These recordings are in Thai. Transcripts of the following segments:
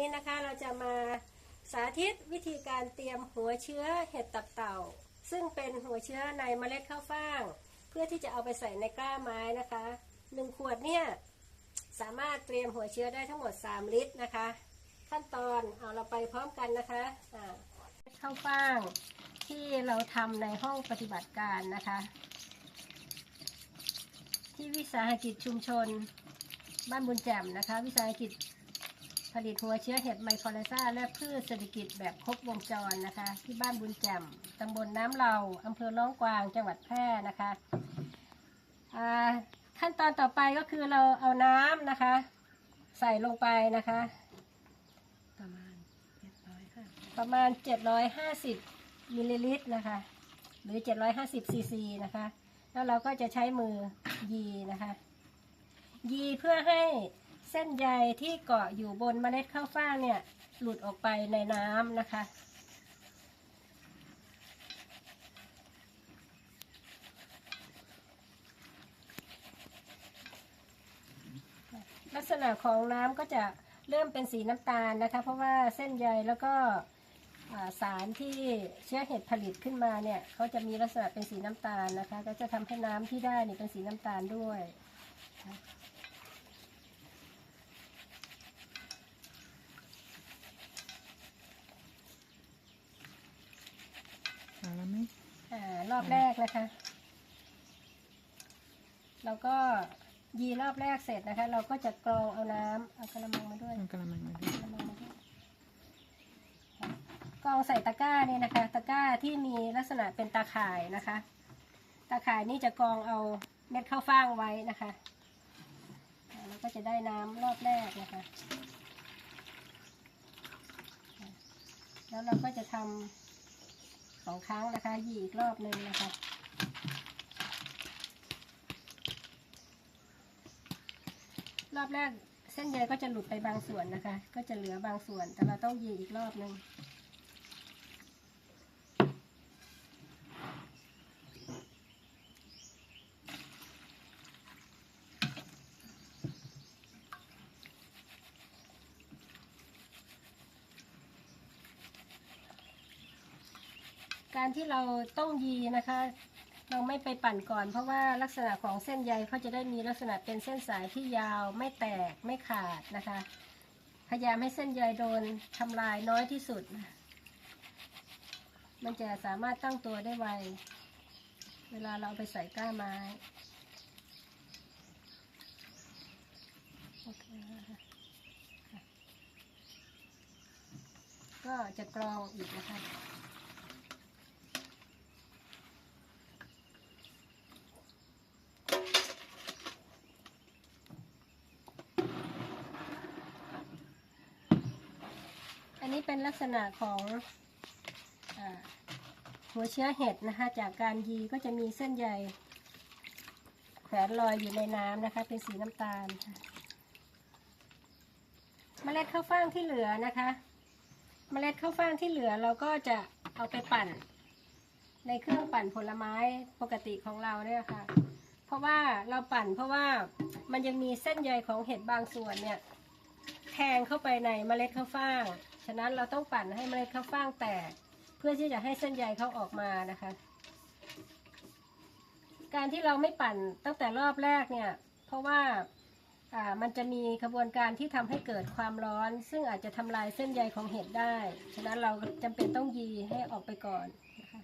นี้นะคะเราจะมาสาธิตวิธีการเตรียมหัวเชื้อเห็ดตับเต่า ซึ่งเป็นหัวเชื้อในเมล็ดข้าวฟ่าง เพื่อที่จะเอาไปใส่ในกล้าไม้นะคะหนึ่งขวดเนี่ยสามารถเตรียมหัวเชื้อได้ทั้งหมด 3 ลิตรนะคะ ขั้นตอนเอาเราไปพร้อมกันนะคะข้าวฟ่างที่เราทำในห้องปฏิบัติการนะคะ ที่วิสาหกิจชุมชนบ้านบุญแจ่มนะคะ วิสาหกิจ ผลิตหัวเชื้อเห็ดไมโครไลซาและพืชเศรษฐกิจแบบครบวงจรนะคะ ที่บ้านบุญแจ่มตำบลน้ำเหลาอำเภอร้องกวางจังหวัดแพร่นะคะอ่าขั้นตอนต่อไปก็คือเราเอาน้ำนะคะ ใส่ลงไปนะคะ ประมาณเจ็ดร้อยค่ะประมาณ 750มิลลิลิตรนะคะ หรือ 750ซีซีนะคะ แล้วเราก็จะใช้มือยีนะคะ ยีเพื่อให้ เส้นใยที่เกาะอยู่บนเมล็ดข้าวฟ่างเนี่ย หลุดออกไปในน้ำนะคะ ลักษณะของน้ำก็จะเริ่มเป็นสีน้ำตาลนะคะ เพราะว่าเส้นใยแล้วก็สารที่เชื้อเห็ดผลิตขึ้นมาเนี่ยเขาจะมีลักษณะเป็นสีน้ำตาลนะคะ ก็จะทำให้น้ำที่ได้เนี่ยเป็นสีน้ำตาลด้วย เอาแล้วไหม อารอบแรกนะคะเราก็ยีรอบแรกเสร็จนะคะ เราก็จะกรองเอาน้ำเอากระมังมาด้วย เอากระมังมาด้วยกระมังมาด้วยกรองใส่ตะกร้านี่นะคะ ตะกร้าที่มีลักษณะเป็นตาข่ายนะคะ ตาข่ายนี่จะกรองเอาเม็ดข้าวฟ่างไว้นะคะอ่าแล้วก็จะได้น้ำรอบแรกนะคะ แล้วเราก็จะทำส องครั้งนะคะ ยีอีกรอบหนึ่งนะคะรอบแรกเส้นใยก็จะหลุดไปบางส่วนนะคะ ก็จะเหลือบางส่วน แต่เราต้องยีอีกรอบหนึ่ง การที่เราต้องยีนะคะ เราไม่ไปปั่นก่อน เพราะว่าลักษณะของเส้นใยเขาจะได้มีลักษณะเป็นเส้นสายที่ยาวไม่แตกไม่ขาดนะคะ พยายามให้เส้นใยโดนทำลายน้อยที่สุด มันจะสามารถตั้งตัวได้ไว เวลาเราไปใส่ก้าไม้โอเคก็จะกรองอีกนะคะ นี้เป็นลักษณะของอหัวเชื้อเห็ดนะคะ จากการยีก็จะมีเส้นใยแขวนลอยอยู่ในน้ำนะคะ เป็นสีน้ำตาลค่ะเมล็ดข้าวฟ่างที่เหลือนะคะเมล็ดข้าวฟ่างที่เหลือเราก็จะเอาไปปั่น ในเครื่องปั่นผลไม้ปกติของเราเนี่ยค่ะ เพราะว่าเราปั่นเพราะว่ามันยังมีเส้นใยของเห็ดบางส่วนเนี่ยแทงเข้าไปในเมล็ดข้าวฟ่างะนั้นเราต้องปั่นให้เมล็ดข้าวฟ่างแตก เพื่อที่จะให้เส้นใยเขาออกมานะคะ การที่เราไม่ปั่นตั้งแต่รอบแรกเนี่ย เพราะว่าอ่ามันจะมีกระบวนการที่ทำให้เกิดความร้อน ซึ่งอาจจะทำลายเส้นใยของเห็ดได้ ฉะนั้นเราจำเป็นต้องยีให้ออกไปก่อนนะคะ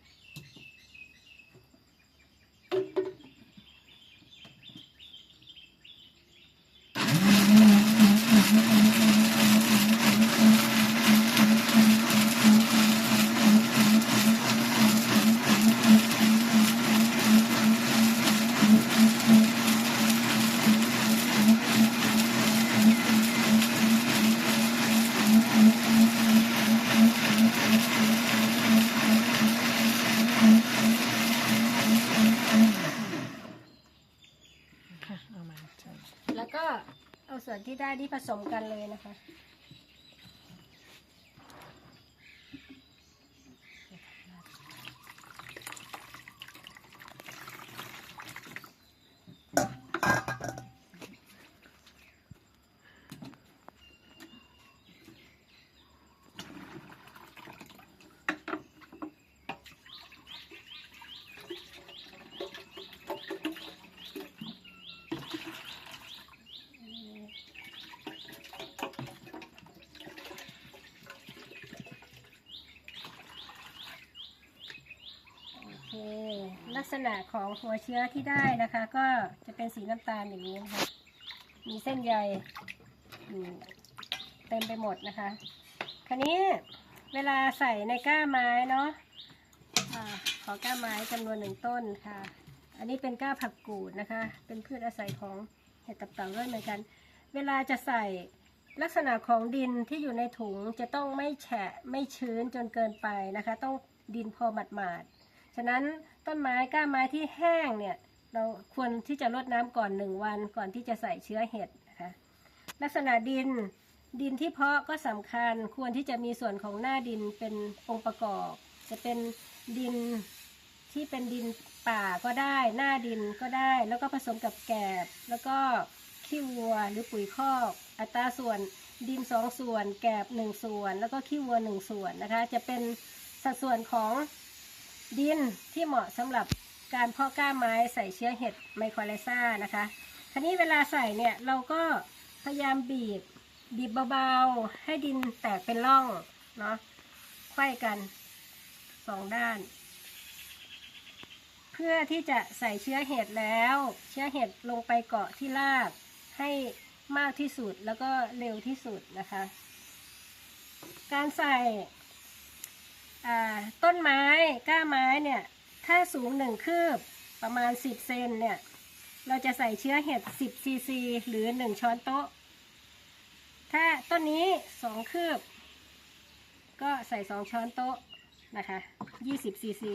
เอามาใช่ แล้วก็เอาส่วน ที่ได้ที่ผสมกันเลยนะคะ ลักษณะของหัวเชื้อที่ได้นะคะ ก็จะเป็นสีน้ำตาลอย่างนี้นะคะมีเส้นใยอยู่เต็มไปหมดนะคะ คราวนี้เวลาใส่ในก้าไม้เนาะอาขอก้าไม้จำนวนหนึ่งต้นค่ะ อันนี้เป็นก้าผักกูดนะคะ เป็นพืชอาศัยของเห็ดตับเต่าด้วยเหมือนกัน เวลาจะใส่ลักษณะของดินที่อยู่ในถุงจะต้องไม่แฉะไม่ชื้นจนเกินไปนะคะ ต้องดินพอหมาดๆ ฉะนั้นต้นไม้ก้าไม้ที่แห้งเนี่ยเราควรที่จะรดน้ำก่อนหนึ่งวันก่อนที่จะใส่เชื้อเห็ดนะคะลักษณะดินดินที่เพาะก็สำคัญควรที่จะมีส่วนของหน้าดินเป็นองค์ประกอบ จะเป็นดินที่เป็นดินป่าก็ได้หน้าดินก็ได้ แล้วก็ผสมกับแกบ แล้วก็ขี้วัวหรือปุ๋ยคอก อัตราส่วนดินสองส่วน แกบหนึ่งส่วน แล้วก็ขี้วัวหนึ่งส่วนนะคะ จะเป็นสัดส่วนของ ดินที่เหมาะสำหรับการเพาะก้าไม้ใส่เชื้อเห็ดไมโครไลซ่านะคะคราวนี้เวลาใส่เนี่ยเราก็พยายามบีบบีบเบาๆ ให้ดินแตกเป็นร่องเนาะไขว้กันสองด้าน เพื่อที่จะใส่เชื้อเห็ดแล้ว เชื้อเห็ดลงไปเกาะที่รากให้มากที่สุดแล้วก็เร็วที่สุดนะคะ การใส่ ต้นไม้ก้าไม้เนี่ย ถ้าสูงหนึ่งคืบประมาณ 10 เซนเนี่ย เราจะใส่เชื้อเห็ด 10 ซีซี หรือ 1 ช้อนโต๊ะ ถ้าต้นนี้ 2 คืบ ก็ใส่ 2 ช้อนโต๊ะนะคะ 20 ซีซี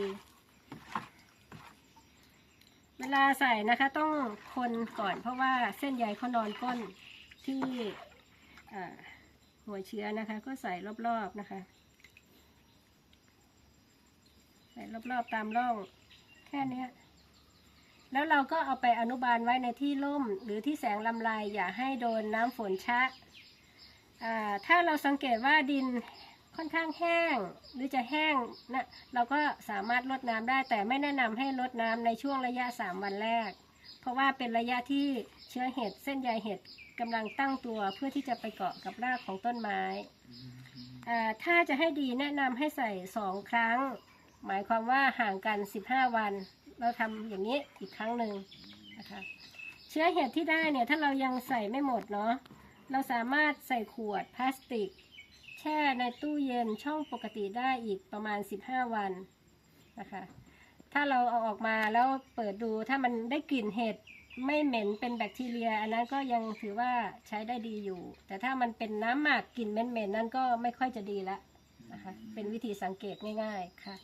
เวลาใส่นะคะต้องคนก่อนเพราะว่าเส้นใยเขานอนก้นที่หัวเชื้อนะคะ ก็ใส่รอบๆนะคะ ใส่รอบๆตามร่อง แค่เนี้ยแล้วเราก็เอาไปอนุบาลไว้ในที่ร่ม หรือที่แสงลำลายอย่าให้โดนน้ำฝนชะอ่าถ้าเราสังเกตว่าดินค่อนข้างแห้งหรือจะแห้งนะเราก็สามารถลดน้ำได้ แต่ไม่แนะนำให้ลดน้ำในช่วงระยะ 3 วันแรก เพราะว่าเป็นระยะที่เชื้อเห็ดเส้นใยเห็ดกำลังตั้งตัวเพื่อที่จะไปเกาะกับรากของต้นไม้อ่าถ้าจะให้ดีแนะนำให้ใส่ 2 ครั้ง หมายความว่าห่างกัน 15 วัน เราทำอย่างนี้อีกครั้งหนึ่งนะคะ เชื้อเห็ดที่ได้เนี่ยถ้าเรายังใส่ไม่หมดเนาะ เราสามารถใส่ขวดพลาสติก แช่ในตู้เย็นช่องปกติได้อีกประมาณ 15 วันนะคะ ถ้าเราเอาออกมาแล้วเปิดดูถ้ามันได้กลิ่นเห็ดไม่เหม็นเป็นแบคทีเรีย อันนั้นก็ยังถือว่าใช้ได้ดีอยู่ แต่ถ้ามันเป็นน้ำหมักกลิ่นเหม็นๆนั่นก็ไม่ค่อยจะดีละนะคะ เป็นวิธีสังเกตง่าย ๆ ค่ะ